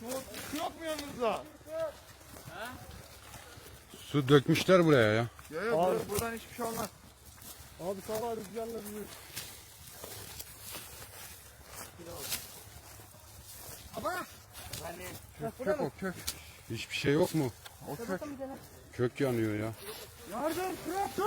Su yok mu yanınızda? Su dökmüşler buraya ya. Ya ya buradan, buradan hiçbir şey olmaz. Abi sabah rüzgarla bizi. Kök o kök. Hiçbir şey yok mu? O kök. Kök yanıyor ya. Yardım kök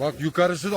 Bak yukarısı da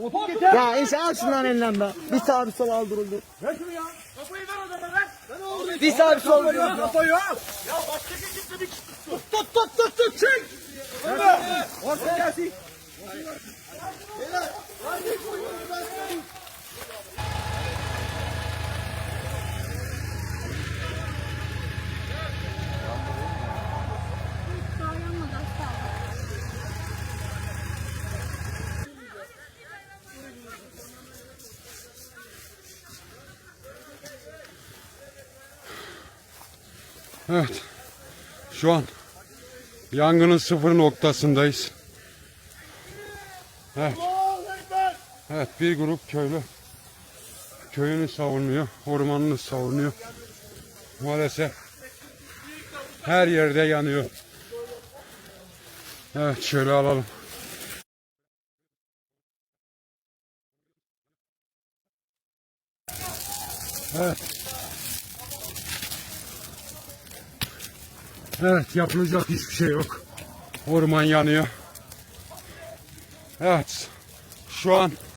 Hortum getir. Ya insan al şundan elinden be. Bir sağ bir sol al duruldu. Ver şunu ya. Kafayı ver o zaman lan. Bir sağ bir sol. Kafayı al. Ya başka kimse bir tut tut tut Evet. Şu an yangının sıfır noktasındayız. Evet. Evet bir grup köylü köyünü savunuyor, ormanını savunuyor. Maalesef her yerde yanıyor. Evet şöyle alalım. Evet. Evet yapılacak hiçbir şey yok. Orman yanıyor. Evet. Şu an